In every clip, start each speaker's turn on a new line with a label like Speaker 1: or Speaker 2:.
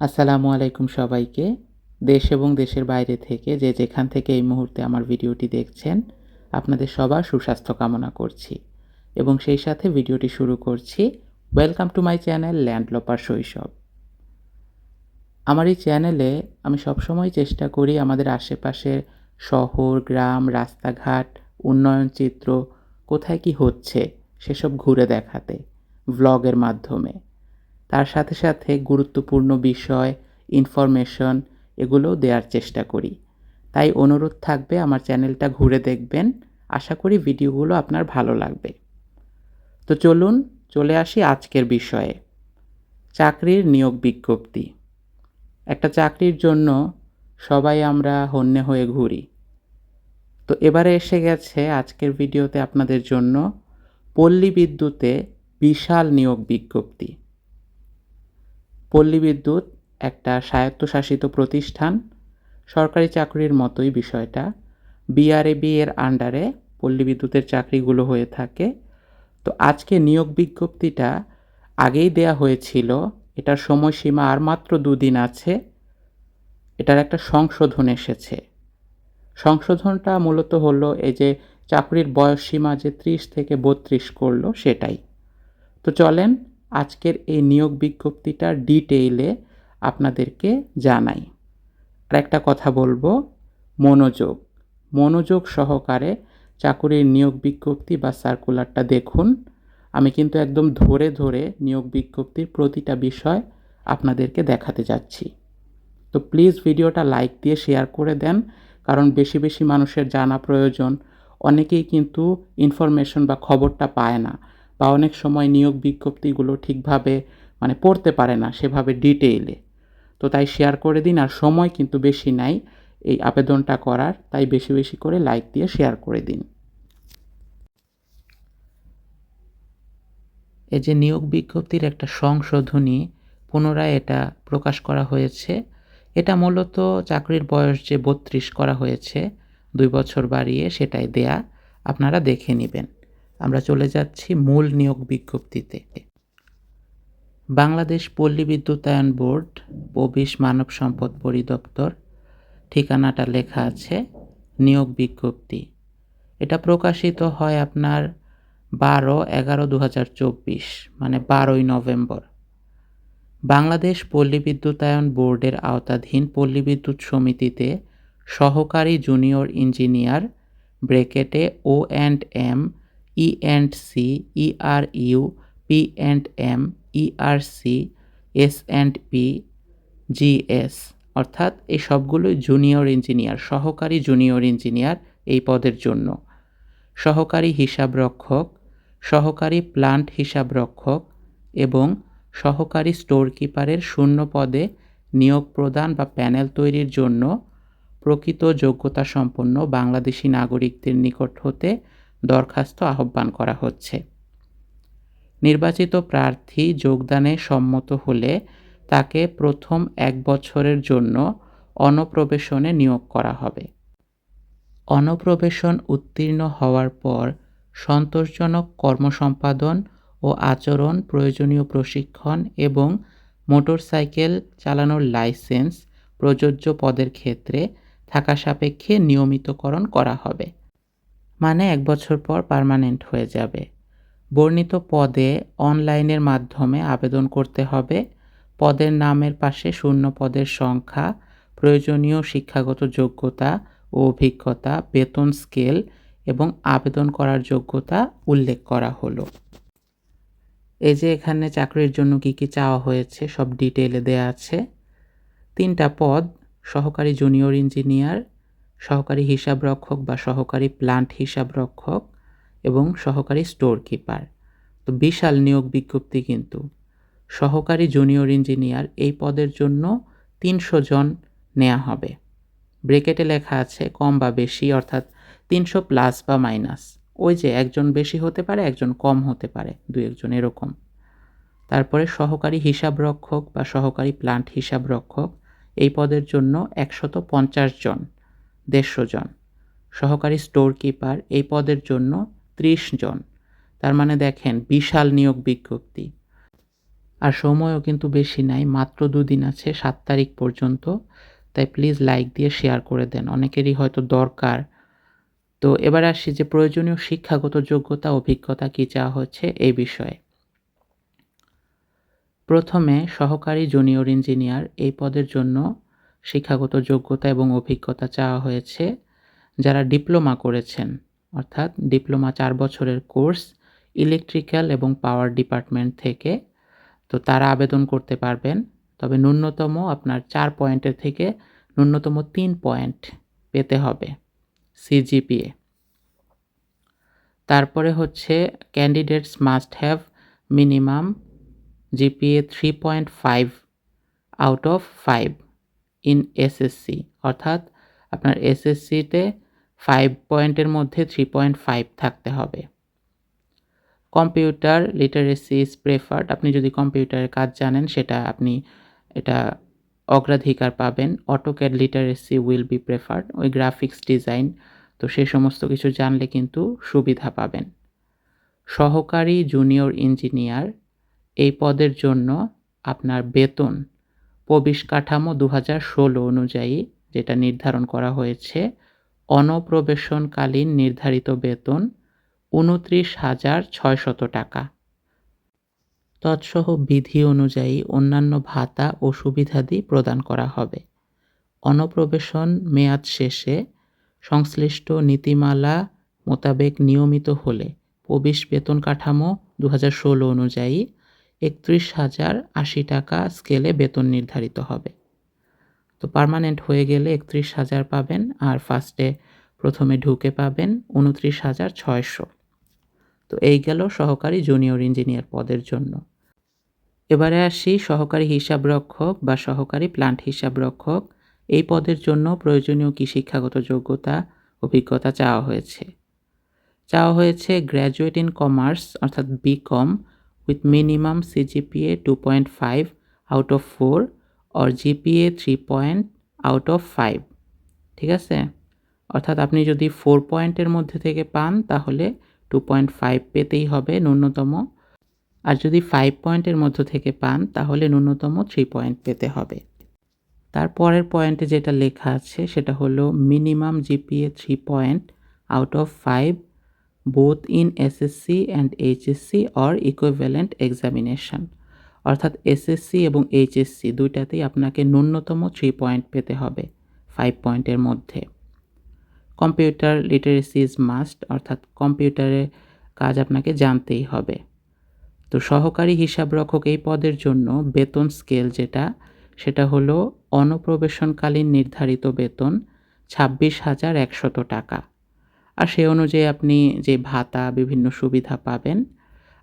Speaker 1: আসসালামু আলাইকুম সবাইকে। দেশ এবং দেশের বাইরে থেকে যে যেখান থেকে এই মুহূর্তে আমার ভিডিওটি দেখছেন, আপনাদের সবার সুস্বাস্থ্য কামনা করছি। এবং সেই সাথে ভিডিওটি শুরু করছি ওয়েলকাম টু মাই চ্যানেল ল্যান্ডলপার শৈশব আমার এই চ্যানেলে আমি সবসময় চেষ্টা করি আমাদের আশেপাশের শহর, গ্রাম, রাস্তাঘাট, উন্নয়ন চিত্র কোথায় কি হচ্ছে সেসব ঘুরে দেখাতে ভ্লগের মাধ্যমে। তার সাথে সাথে গুরুত্বপূর্ণ বিষয় ইনফরমেশন এগুলোও দেওয়ার চেষ্টা করি। তাই অনুরোধ থাকবে আমার চ্যানেলটা ঘুরে দেখবেন। আশা করি ভিডিওগুলো আপনার ভালো লাগবে। তো চলুন, চলে আসি আজকের বিষয়ে। চাকরির নিয়োগ বিজ্ঞপ্তি। একটা চাকরির জন্য সবাই আমরা হন্যে হয়ে ঘুরি। তো এবারে এসে গেছে আজকের ভিডিওতে আপনাদের জন্য পল্লী বিদ্যুতে বিশাল নিয়োগ বিজ্ঞপ্তি। পল্লী বিদ্যুৎ একটা স্বায়ত্তশাসিত প্রতিষ্ঠান। সরকারি চাকরির মতোই বিষয়টা। বিআরএবি এর আন্ডারে পল্লী বিদ্যুতের চাকরিগুলো হয়ে থাকে। তো আজকে নিয়োগ বিজ্ঞপ্তিটা আগেই দেয়া হয়েছিল। এটার সময়সীমা আর মাত্র দুদিন আছে। এটার একটা সংশোধন এসেছে। সংশোধনটা মূলত হলো এই যে চাকরির বয়স সীমা যে ত্রিশ থেকে বত্রিশ করল সেটাই। তো চলেন আজকের এই নিয়োগ বিজ্ঞপ্তিটার ডিটেইলে আপনাদেরকে জানাই। আর একটা কথা বলব, মনোযোগ। মনোযোগ সহকারে চাকুরির নিয়োগ বিজ্ঞপ্তি বা সার্কুলারটা দেখুন। আমি কিন্তু একদম ধরে ধরে নিয়োগ বিজ্ঞপ্তির প্রতিটা বিষয় আপনাদেরকে দেখাতে যাচ্ছি। তো প্লিজ ভিডিওটা লাইক দিয়ে শেয়ার করে দেন, কারণ বেশি বেশি মানুষের জানা প্রয়োজন। অনেকেই কিন্তু ইনফরমেশন বা খবরটা পায় না। বা অনেক সময় নিয়োগ বিজ্ঞপ্তিগুলো ঠিকভাবে মানে পড়তে পারে না সেভাবে ডিটেইলে। তো তাই শেয়ার করে দিন আর সময় কিন্তু বেশি নাই এই আবেদনটা করার, তাই বেশি বেশি করে লাইক দিয়ে শেয়ার করে দিন। এই যে নিয়োগ বিজ্ঞপ্তির একটা সংশোধনী পুনরায় এটা প্রকাশ করা হয়েছে। এটা মূলত চাকরির বয়স যে বত্রিশ করা হয়েছে, দুই বছর বাড়িয়ে সেটাই দেয়া, আপনারা দেখে নেবেন। আমরা চলে যাচ্ছি মূল নিয়োগ বিজ্ঞপ্তিতে। বাংলাদেশ পল্লী বিদ্যুতায়ন বোর্ড পবিশ মানব সম্পদ পরিদপ্তর, ঠিকানাটা লেখা আছে নিয়োগ বিজ্ঞপ্তি। এটা প্রকাশিত হয় আপনার বারো এগারো দু হাজার চব্বিশ মানে বারোই নভেম্বর। বাংলাদেশ পল্লী বিদ্যুতায়ন বোর্ডের আওতাধীন পল্লী বিদ্যুৎ সমিতিতে সহকারী junior engineer ব্রেকেটে O and M E and C E R U P and M E R C S and P G S অর্থাৎ এই সবগুলোই জুনিয়র ইঞ্জিনিয়ার সহকারী জুনিয়র ইঞ্জিনিয়ার এই পদের জন্য। সহকারী হিসাবরক্ষক, সহকারী প্লান্ট হিসাবরক্ষক এবং সহকারী স্টোর কিপারের শূন্য পদে নিয়োগ প্রদান বা প্যানেল তৈরির জন্য প্রকৃত যোগ্যতা সম্পন্ন বাংলাদেশি নাগরিকদের নিকট হতে দরখাস্ত আহ্বান করা হচ্ছে। নির্বাচিত প্রার্থী যোগদানে সম্মত হলে তাকে প্রথম এক বছরের জন্য অনপ্রবেশনে নিয়োগ করা হবে। অনপ্রবেশন উত্তীর্ণ হওয়ার পর সন্তোষজনক কর্মসম্পাদন ও আচরণ, প্রয়োজনীয় প্রশিক্ষণ এবং মোটরসাইকেল চালানোর লাইসেন্স প্রযোজ্য পদের ক্ষেত্রে থাকা সাপেক্ষে নিয়মিতকরণ করা হবে। মানে এক বছর পর পার্মানেন্ট হয়ে যাবে। বর্ণিত পদে অনলাইনের মাধ্যমে আবেদন করতে হবে। পদের নামের পাশে শূন্য পদের সংখ্যা, প্রয়োজনীয় শিক্ষাগত যোগ্যতা ও অভিজ্ঞতা, বেতন স্কেল এবং আবেদন করার যোগ্যতা উল্লেখ করা হলো। এই যে এখানে চাকরির জন্য কি কি চাওয়া হয়েছে সব ডিটেলে দেয়া আছে। তিনটা পদ, সহকারী জুনিয়র ইঞ্জিনিয়ার সহকারী হিসাবরক্ষক বা সহকারী প্লান্ট হিসাবরক্ষক এবং সহকারী স্টোর কিপার তো বিশাল নিয়োগ বিজ্ঞপ্তি কিন্তু। সহকারী জুনিয়র ইঞ্জিনিয়ার এই পদের জন্য তিনশো জন নেওয়া হবে। ব্রেকেটে লেখা আছে কম বা বেশি, অর্থাৎ তিনশো প্লাস বা মাইনাস ওই যে একজন বেশি হতে পারে, একজন কম হতে পারে দু একজন এরকম। তারপরে সহকারী হিসাবরক্ষক বা সহকারী প্লান্ট হিসাবরক্ষক এই পদের জন্য একশত পঞ্চাশ জন। দেড়শো জন। সহকারী স্টোর কিপার এই পদের জন্য ত্রিশ জন। তার মানে দেখেন, বিশাল নিয়োগ বিজ্ঞপ্তি। আর সময়ও কিন্তু বেশি নাই, মাত্র দুদিন আছে, সাত তারিখ পর্যন্ত। তাই প্লিজ লাইক দিয়ে শেয়ার করে দেন, অনেকেরই হয়তো দরকার। তো এবার আসি যে প্রয়োজনীয় শিক্ষাগত যোগ্যতা, অভিজ্ঞতা কী চাওয়া হচ্ছে এই বিষয়ে। প্রথমে সহকারী জুনিয়র ইঞ্জিনিয়ার এই পদের জন্য শিক্ষাগত যোগ্যতা এবং অভিজ্ঞতা চাওয়া হয়েছে যারা ডিপ্লোমা করেছেন, অর্থাৎ ডিপ্লোমা চার বছরের কোর্স ইলেকট্রিক্যাল এবং পাওয়ার ডিপার্টমেন্ট থেকে। তো তারা আবেদন করতে পারবেন, তবে ন্যূনতম আপনার চার পয়েন্টের থেকে ন্যূনতম তিন পয়েন্ট পেতে হবে সিজিপিএ। তারপরে হচ্ছে candidates must have minimum GPA three point five out of five in SSC অর্থাৎ আপনার এসএসসিতে ফাইভ পয়েন্টের মধ্যে থ্রি পয়েন্ট ফাইভ থাকতে হবে। কম্পিউটার লিটারেসি ইজ প্রেফার্ড আপনি যদি কম্পিউটারের কাজ জানেন, সেটা আপনি এটা অগ্রাধিকার পাবেন। AutoCAD literacy will be preferred ওই গ্রাফিক্স ডিজাইন তো সে সমস্ত কিছু জানলে কিন্তু সুবিধা পাবেন। সহকারী জুনিয়র ইঞ্জিনিয়ার এই পদের জন্য আপনার বেতন প্রবিশ কাঠামো দু অনুযায়ী, যেটা নির্ধারণ করা হয়েছে, অনপ্রবেশনকালীন নির্ধারিত বেতন উনত্রিশ হাজার ছয়শত টাকা। তৎসহ বিধি অনুযায়ী অন্যান্য ভাতা ও সুবিধাদি প্রদান করা হবে। অনপ্রবেশন মেয়াদ শেষে সংশ্লিষ্ট নীতিমালা মোতাবেক নিয়মিত হলে প্রবেশ বেতন কাঠামো দু অনুযায়ী একত্রিশ হাজার আশি টাকা স্কেলে বেতন নির্ধারিত হবে। তো পারমানেন্ট হয়ে গেলে একত্রিশ হাজার পাবেন আর ফার্স্টে প্রথমে ঢুকে পাবেন উনত্রিশ হাজার ছয়শো। তো এই গেল সহকারী জুনিয়র ইঞ্জিনিয়ার পদের জন্য। এবারে আসি সহকারী হিসাবরক্ষক বা সহকারী প্লান্ট হিসাবরক্ষক। এই পদের জন্য প্রয়োজনীয় কি শিক্ষাগত যোগ্যতা, অভিজ্ঞতা চাওয়া হয়েছে। চাওয়া হয়েছে গ্র্যাজুয়েট ইন কমার্স, অর্থাৎ BCom two point five out of four or GPA three point out of five ঠিক আছে? অর্থাৎ আপনি যদি ফোর পয়েন্টের মধ্যে থেকে পান, তাহলে টু পয়েন্ট ফাইভ পেতেই হবে ন্যূনতম। আর যদি ফাইভ পয়েন্টের মধ্য থেকে পান, তাহলে ন্যূনতম থ্রি পয়েন্ট পেতে হবে। তারপরের পয়েন্টে যেটা লেখা আছে, সেটা হলো minimum GPA three point out of five both in SSC and HSC or equivalent examination অর্থাৎ এসএসসি এবং এইচএসসি দুইটাতেই আপনাকে ন্যূনতম থ্রি পয়েন্ট পেতে হবে ফাইভ পয়েন্টের মধ্যে। কম্পিউটার লিটারেসি ইজ মাস্ট অর্থাৎ কম্পিউটারে কাজ আপনাকে জানতেই হবে। তো সহকারী হিসাবরক্ষক এই পদের জন্য বেতন স্কেল যেটা, সেটা হলো অনপ্রবেশনকালীন নির্ধারিত বেতন ছাব্বিশ হাজার একশত টাকা। আর সে অনুযায়ী আপনি যে ভাতা, বিভিন্ন সুবিধা পাবেন।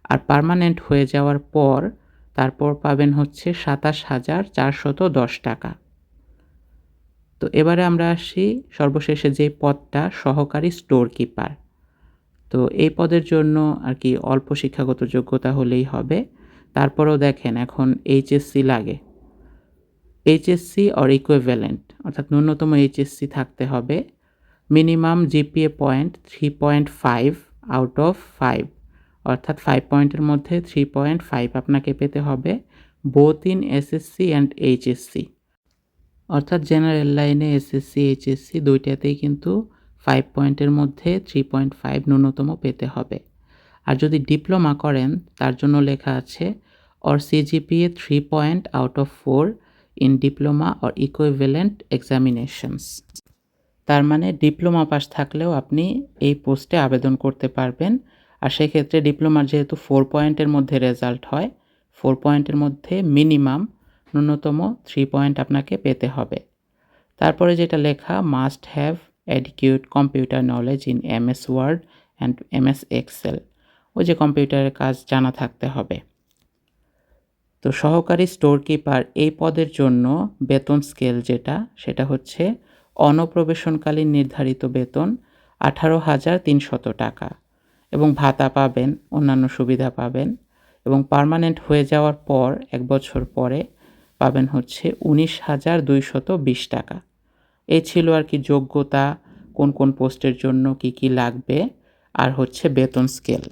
Speaker 1: আর পারমানেন্ট হয়ে যাওয়ার পর, তারপর পাবেন হচ্ছে সাতাশ হাজার চারশত দশ টাকা। তো এবারে আমরা আসি সর্বশেষে যে পদটা, সহকারী স্টোর কিপার তো এই পদের জন্য আর কি অল্প শিক্ষাগত যোগ্যতা হলেই হবে। তারপরেও দেখেন এখন এইচএসসি লাগে। এইচএসসি অর ইকুইভ্যালেন্ট অর্থাৎ ন্যূনতম এইচএসসি থাকতে হবে। Minimum GPA point three point five out of five অর্থাৎ ফাইভ পয়েন্টের মধ্যে থ্রি পয়েন্ট ফাইভ আপনাকে পেতে হবে both in SSC and HSC অর্থাৎ জেনারেল লাইনে এসএসসি এইচএসসি দুইটাতেই কিন্তু ফাইভ পয়েন্টের মধ্যে থ্রি পয়েন্ট ফাইভ ন্যূনতম পেতে হবে। আর যদি ডিপ্লোমা করেন, তার জন্য লেখা আছে or CGPA three point out of four in diploma or equivalent examinations তার মানে ডিপ্লোমা পাস থাকলেও আপনি এই পোস্টে আবেদন করতে পারবেন। আর সেক্ষেত্রে ডিপ্লোমার যেহেতু ফোর পয়েন্টের মধ্যে রেজাল্ট হয়, ফোর পয়েন্টের মধ্যে মিনিমাম ন্যূনতম থ্রি পয়েন্ট আপনাকে পেতে হবে। তারপরে যেটা লেখা, must have adequate computer knowledge in M S Word and M S Excel. ওই যে কম্পিউটারের কাজ জানা থাকতে হবে। তো সহকারী স্টোর কিপার এই পদের জন্য বেতন স্কেল যেটা, সেটা হচ্ছে অনপ্রবেশনকালীন নির্ধারিত বেতন আঠারো হাজার তিনশত টাকা এবং ভাতা পাবেন, অন্যান্য সুবিধা পাবেন এবং পারমানেন্ট হয়ে যাওয়ার পর, এক বছর পরে পাবেন হচ্ছে উনিশ হাজার দুইশত বিশ টাকা। এই ছিল আর কি যোগ্যতা, কোন কোন পোস্টের জন্য কি কি লাগবে আর হচ্ছে বেতন স্কেল।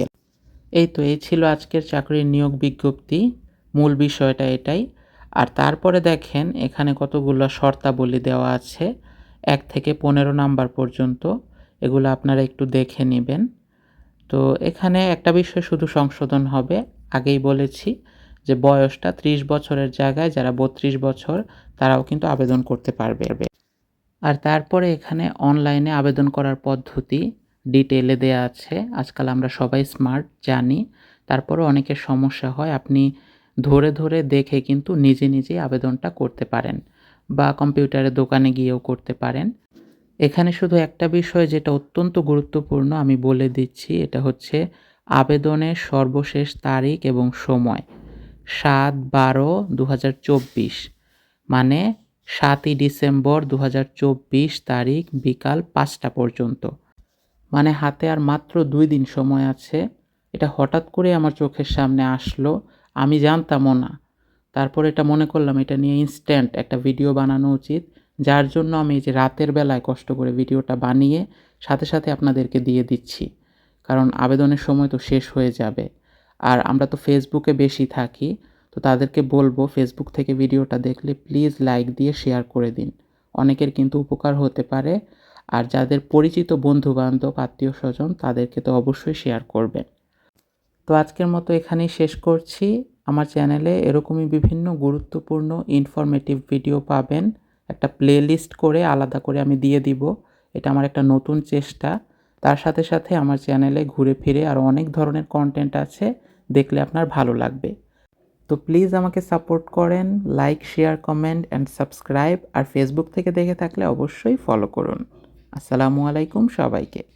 Speaker 1: এই তো, এই ছিল আজকের চাকরির নিয়োগ বিজ্ঞপ্তি। মূল বিষয়টা এটাই। আর তারপরে দেখেন, এখানে কতগুলো শর্তাবলী দেওয়া আছে। এক থেকে পনেরো নাম্বার পর্যন্ত, এগুলো আপনারা একটু দেখে নেবেন। তো এখানে একটা বিষয় শুধু সংশোধন হবে। আগেই বলেছি যে বয়সটা ত্রিশ বছরের জায়গায়, যারা বত্রিশ বছর, তারাও কিন্তু আবেদন করতে পারবে। আর তারপরে এখানে অনলাইনে আবেদন করার পদ্ধতি ডিটেলে দেয়া আছে। আজকাল আমরা সবাই স্মার্ট, জানি। তারপরে অনেকের সমস্যা হয়। আপনি ধরে ধরে দেখে কিন্তু নিজে নিজেই আবেদনটা করতে পারেন। বা কম্পিউটারের দোকানে গিয়েও করতে পারেন। এখানে শুধু একটা বিষয় যেটা অত্যন্ত গুরুত্বপূর্ণ আমি বলে দিচ্ছি, এটা হচ্ছে আবেদনের সর্বশেষ তারিখ এবং সময়। সাত বারো দু মানে সাতই ডিসেম্বর দু হাজার চব্বিশ তারিখ বিকাল পাঁচটা পর্যন্ত। মানে হাতে আর মাত্র দুই দিন সময় আছে। এটা হঠাৎ করে আমার চোখের সামনে আসলো, আমি জানতামও না। তারপর এটা মনে করলাম এটা নিয়ে ইনস্ট্যান্ট একটা ভিডিও বানানো উচিত, যার জন্য আমি যে রাতের বেলায় কষ্ট করে ভিডিওটা বানিয়ে সাথে সাথে আপনাদেরকে দিয়ে দিচ্ছি। কারণ আবেদনের সময় তো শেষ হয়ে যাবে। আর আমরা তো ফেসবুকে বেশি থাকি, তো তাদেরকে বলব ফেসবুক থেকে ভিডিওটা দেখলে প্লিজ লাইক দিয়ে শেয়ার করে দিন। অনেকের কিন্তু উপকার হতে পারে, আর যাদের পরিচিত বন্ধু বান্ধব আত্মীয় স্বজন তাদেরকে তো অবশ্যই শেয়ার করবেন। তো আজকের মতো এখানেই শেষ করছি। আমার চ্যানেলে এরকমই বিভিন্ন গুরুত্বপূর্ণ ইনফরমেটিভ ভিডিও পাবেন। একটা প্লে করে আলাদা করে আমি দিয়ে দিব। এটা আমার একটা নতুন চেষ্টা। তার সাথে সাথে আমার চ্যানেলে ঘুরে ফিরে আরও অনেক ধরনের কন্টেন্ট আছে। দেখলে আপনার ভালো লাগবে। তো প্লিজ আমাকে সাপোর্ট করেন like share comment and subscribe R Facebook থেকে দেখে থাকলে অবশ্যই ফলো করুন। আসসালামু আলাইকুম সবাইকে।